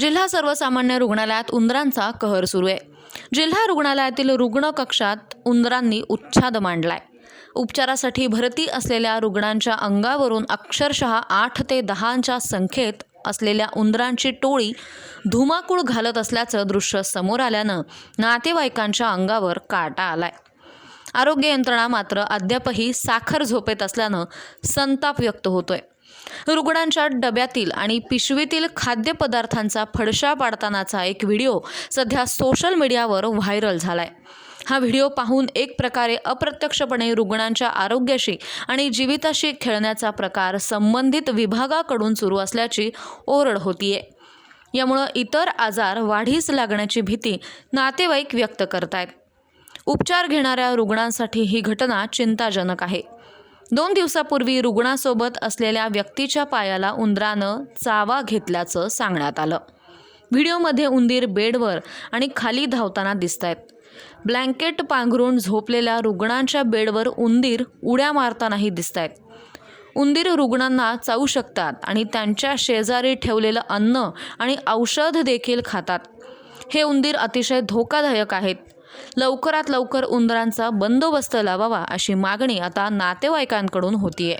जिल्हा सर्वसामान्य रुग्णालयात उंदरांचा कहर सुरू आहे. जिल्हा रुग्णालयातील रुग्ण कक्षात उंदरांनी उच्छाद मांडलाय. उपचारासाठी भरती असलेल्या रुग्णांच्या अंगावरून अक्षरशः आठ ते दहाच्या संख्येत असलेल्या उंदरांची टोळी धुमाकूळ घालत असल्याचं दृश्य समोर आल्यानं नातेवाईकांच्या अंगावर काटा आलाय. आरोग्य यंत्रणा मात्र अद्यापही साखर झोपेत असल्यानं संताप व्यक्त होतोय. रुग्णांच्या डब्यातील आणि पिशवीतील खाद्यपदार्थांचा फडशा पाडतानाचा एक व्हिडिओ सध्या सोशल मीडियावर व्हायरल झालाय. हा व्हिडिओ पाहून एक प्रकारे अप्रत्यक्षपणे रुग्णांच्या आरोग्याशी आणि जीविताशी खेळण्याचा प्रकार संबंधित विभागाकडून सुरू असल्याची ओरड होतीये. यामुळं इतर आजार वाढीस लागण्याची भीती नातेवाईक व्यक्त करतायत. उपचार घेणाऱ्या रुग्णांसाठी ही घटना चिंताजनक आहे. दोन दिवसापूर्वी रुग्णासोबत असलेल्या व्यक्तीच्या पायाला उंदरानं चावा घेतल्याचं सांगण्यात आलं. व्हिडिओमध्ये उंदीर बेडवर आणि खाली धावताना दिसत आहेत ब्लँकेट पांघरून झोपलेल्या रुग्णांच्या बेडवर उंदीर उड्या मारतानाही दिसत आहेत उंदीर रुग्णांना चावू शकतात आणि त्यांच्या शेजारी ठेवलेलं अन्न आणि औषध देखील खातात. हे उंदीर अतिशय धोकादायक आहेत. लवकरात लवकर उंदरांचा बंदोबस्त लावावा अशी मागणी आता नातेवाईकांकडून होतीये.